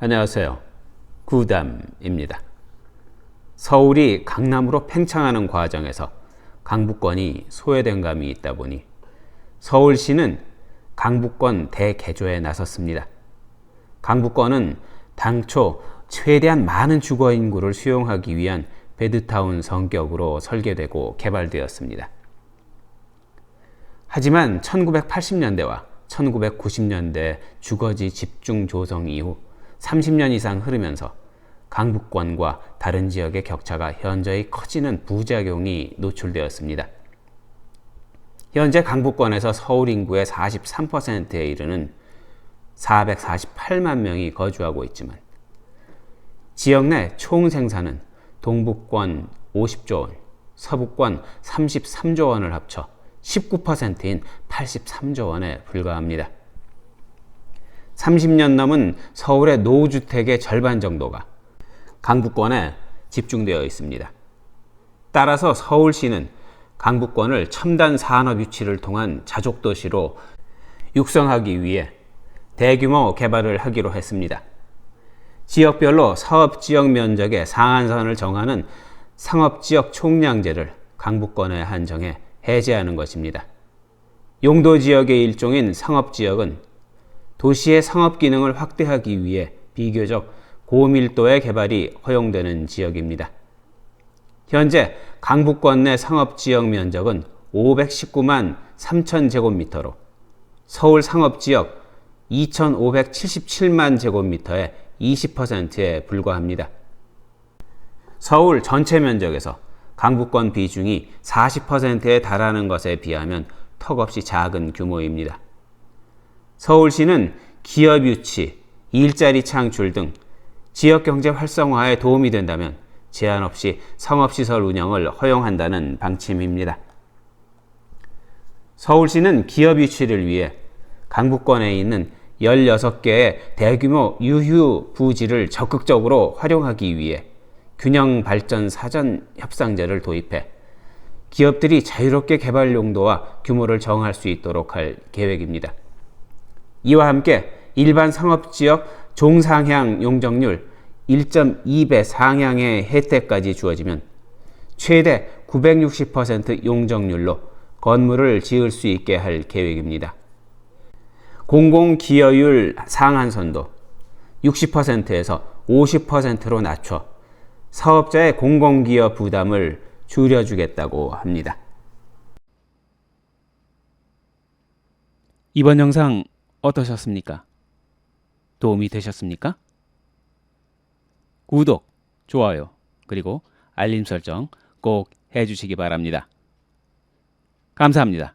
안녕하세요. 구담입니다. 서울이 강남으로 팽창하는 과정에서 강북권이 소외된 감이 있다 보니 서울시는 강북권 대개조에 나섰습니다. 강북권은 당초 최대한 많은 주거 인구를 수용하기 위한 베드타운 성격으로 설계되고 개발되었습니다. 하지만 1980년대와 1990년대 주거지 집중 조성 이후 30년 이상 흐르면서 강북권과 다른 지역의 격차가 현저히 커지는 부작용이 노출되었습니다. 현재 강북권에서 서울 인구의 43%에 이르는 448만 명이 거주하고 있지만 지역 내 총 생산은 동북권 50조 원, 서북권 33조 원을 합쳐 19%인 83조 원에 불과합니다. 30년 넘은 서울의 노후주택의 절반 정도가 강북권에 집중되어 있습니다. 따라서 서울시는 강북권을 첨단 산업 유치를 통한 자족도시로 육성하기 위해 대규모 개발을 하기로 했습니다. 지역별로 사업 지역 면적의 상한선을 정하는 상업 지역 총량제를 강북권에 한정해 해제하는 것입니다. 용도 지역의 일종인 상업 지역은 도시의 상업 기능을 확대하기 위해 비교적 고밀도의 개발이 허용되는 지역입니다. 현재 강북권 내 상업 지역 면적은 519만 3천 제곱미터로 서울 상업 지역 2,577만 제곱미터의 20%에 불과합니다. 서울 전체 면적에서 강북권 비중이 40%에 달하는 것에 비하면 턱없이 작은 규모입니다. 서울시는 기업 유치, 일자리 창출 등 지역 경제 활성화에 도움이 된다면 제한 없이 상업시설 운영을 허용한다는 방침입니다. 서울시는 기업 유치를 위해 강북권에 있는 16개의 대규모 유휴 부지를 적극적으로 활용하기 위해 균형 발전 사전 협상제를 도입해 기업들이 자유롭게 개발 용도와 규모를 정할 수 있도록 할 계획입니다. 이와 함께 일반 상업지역 종상향 용적률 1.2배 상향의 혜택까지 주어지면 최대 960% 용적률로 건물을 지을 수 있게 할 계획입니다. 공공기여율 상한선도 60%에서 50%로 낮춰 사업자의 공공기여 부담을 줄여주겠다고 합니다. 이번 영상 어떠셨습니까? 도움이 되셨습니까? 구독, 좋아요, 그리고 알림 설정 꼭 해주시기 바랍니다. 감사합니다.